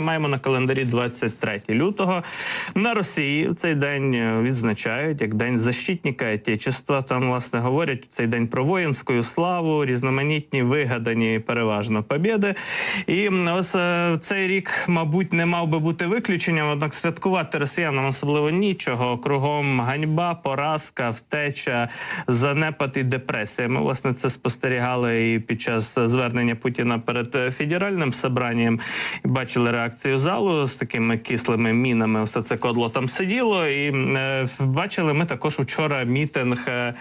Маємо на календарі 23 лютого. На Росії цей день е, відзначають як день защитника Отечества. Там власне говорять цей день про воїнську славу, різноманітні вигадані переважно побєди. І ось е, цей рік, мабуть, не мав би бути виключенням. Однак святкувати росіянам особливо нічого. Кругом ганьба, поразка, втеча, занепад і депресія. Ми власне це спостерігали і під час звернення Путіна перед е, федеральним собранням. Бачили реакцію залу з такими кислими мінами. Все це кодло там сиділо. І е, бачили ми також вчора мітинг е,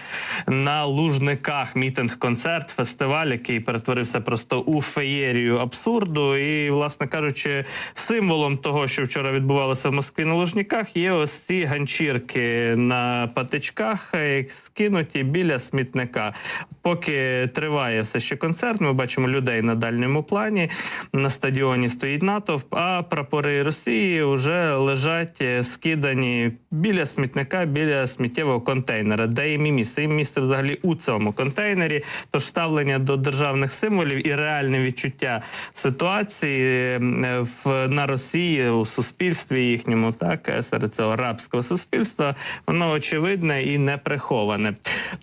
на Лужниках. Мітинг-концерт, фестиваль, який перетворився просто у феєрію абсурду. І, власне кажучи, символом того, що вчора відбувалося в Москві на Лужниках, є ось ці ганчірки на патичках, е, скинуті біля смітника. Поки триває все ще концерт, ми бачимо людей на дальньому плані. На стадіоні стоїть натовп, а прапори Росії вже лежать е, скидані біля смітника, біля сміттєвого контейнера, де їм і місце. Їм місце взагалі у цьому контейнері. Тож ставлення до державних символів і реальне відчуття ситуації е, в на Росії у суспільстві їхньому, так е, серед цього арабського суспільства, воно очевидне і не приховане.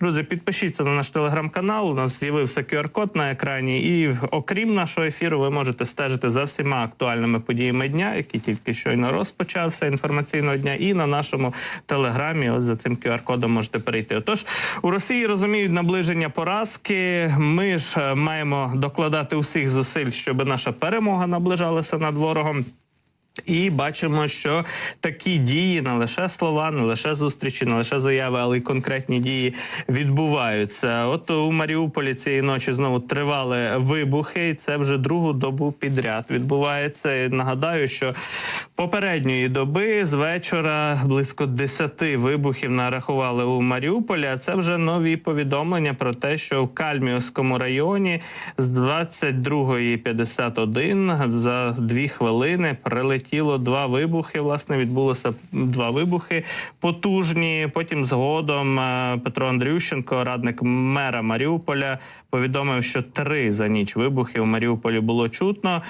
Друзі, підпишіться на наш телеграм-канал. У нас з'явився QR-код на екрані. І окрім нашого ефіру, ви можете стежити за всіма актуальними подіями дня, які тільки щойно розпочався інформаційного дня. І на нашому телеграмі, ось за цим QR-кодом можете перейти. Отож, у Росії розуміють наближення поразки. Ми ж е, маємо докладати усіх зусиль, щоб наша перемога наближалася над ворогом. І бачимо, що такі дії не лише слова, не лише зустрічі, не лише заяви, але й конкретні дії відбуваються. От у Маріуполі цієї ночі знову тривали вибухи. і Це вже другу добу підряд відбувається. І нагадаю, що попередньої доби з вечора близько 10 вибухів нарахували у Маріуполі. А це вже нові повідомлення про те, що в Кальмівському районі з 22.51 за дві хвилини прилетіло два вибухи. Власне, відбулося два вибухи потужні. Потім згодом е, Петро Андрющенко, радник мера Маріуполя, повідомив, що три за ніч вибухи у Маріуполі було чутно.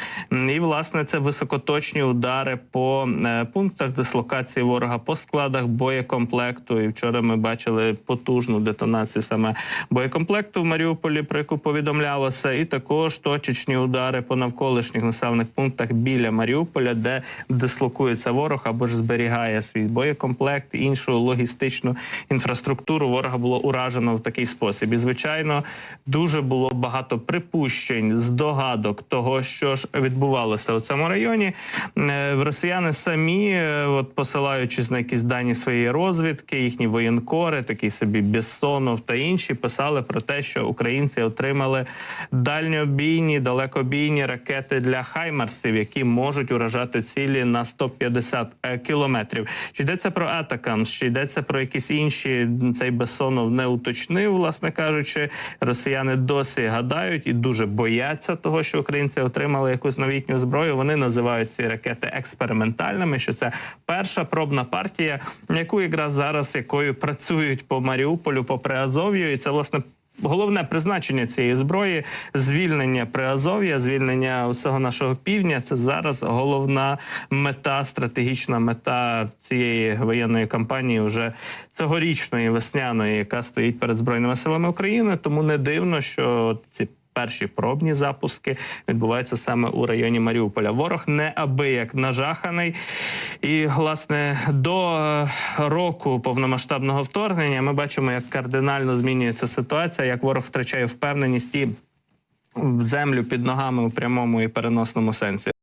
І власне це високоточні удари по е, пунктах дислокації ворога, по складах боєкомплекту. І вчора ми бачили потужну детонацію саме боєкомплекту в Маріуполі, про яку повідомлялося, і також точечні удари по навколишніх населених пунктах біля Маріуполя, де дислокується ворог або ж зберігає свій боєкомплект, іншу логістичну інфраструктуру. Ворога було уражено в такий спосіб. І звичайно, дуже було багато припущень, здогадок того, що ж відбувалося у цьому районі. Е, Росіяни самі, е, от посилаючись на якісь дані своєї розвідки, їхні воєнкори, такий собі Бессонов та інші, писали про те, що українці отримали дальньобійні, далекобійні ракети для хаймарсів, які можуть уражати цілі на 150 е, кілометрів. Чи йдеться про атакам, чи йдеться про якісь інші? Цей Бессонов не уточнив, власне кажучи. Росіяни досі гадають і дуже бояться того, що українці отримали якусь новітню зброю. Вони називають ці ракети експериментальними. Що це перша пробна партія, яку якраз зараз якою працюють по Маріуполю, по Приазов'ю, і це власне. Головне призначення цієї зброї звільнення Приазов'я, звільнення усього нашого півдня. Це зараз головна мета, стратегічна мета цієї воєнної кампанії, вже цьогорічної весняної, яка стоїть перед збройними силами України. Тому не дивно, що ці. Перші пробні запуски відбуваються саме у районі Маріуполя. Ворог неабияк нажаханий. І, власне, до е, року повномасштабного вторгнення ми бачимо, як кардинально змінюється ситуація, як ворог втрачає впевненість і землю під ногами у прямому і переносному сенсі.